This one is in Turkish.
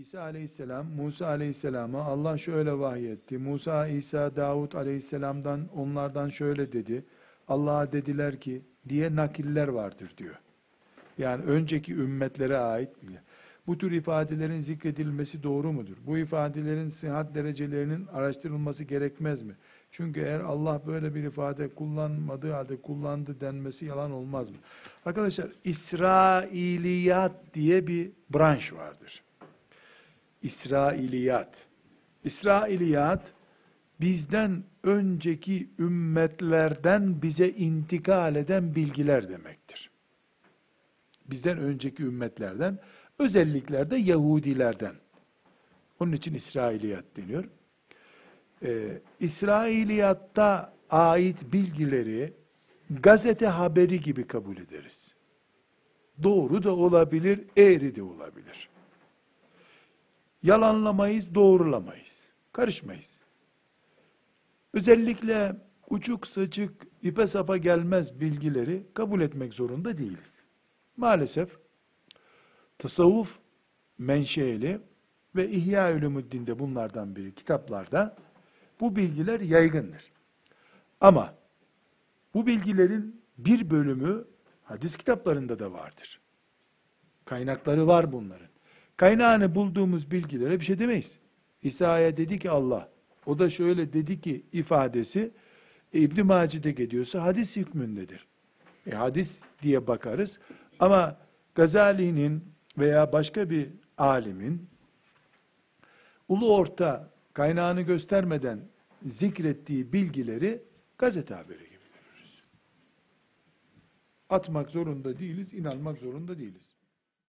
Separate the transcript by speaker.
Speaker 1: İsa aleyhisselam, Musa aleyhisselama Allah şöyle vahyetti. Musa, İsa, Davut aleyhisselamdan onlardan şöyle dedi. Allah'a dediler ki diye nakiller vardır diyor. Yani önceki ümmetlere ait. Bu tür ifadelerin zikredilmesi doğru mudur? Bu ifadelerin sıhhat derecelerinin araştırılması gerekmez mi? Çünkü eğer Allah böyle bir ifade kullanmadığı halde kullandı denmesi yalan olmaz mı? Arkadaşlar İsrailiyat diye bir branş vardır. İsrailiyat. İsrailiyat bizden önceki ümmetlerden bize intikal eden bilgiler demektir. Bizden önceki ümmetlerden, özelliklerde Yahudilerden. Onun için İsrailiyat deniyor. Ee, İsrailiyatta ait bilgileri gazete haberi gibi kabul ederiz. Doğru da olabilir, eğri de olabilir. Yalanlamayız, doğrulamayız. Karışmayız. Özellikle uçuk saçık, ipe sapa gelmez bilgileri kabul etmek zorunda değiliz. Maalesef tasavvuf menşeli ve İhya Ulumuddin'de bunlardan biri kitaplarda bu bilgiler yaygındır. Ama bu bilgilerin bir bölümü hadis kitaplarında da vardır. Kaynakları var bunların. Kaynağını bulduğumuz bilgilere bir şey demeyiz. İsa'ya dedi ki Allah, o da şöyle dedi ki ifadesi e, İbn Maci'de gidiyorsa hadis hükmündedir. E, hadis diye bakarız. Ama Gazali'nin veya başka bir alimin ulu orta kaynağını göstermeden zikrettiği bilgileri gazete haberi gibi görürüz. Atmak zorunda değiliz, inanmak zorunda değiliz.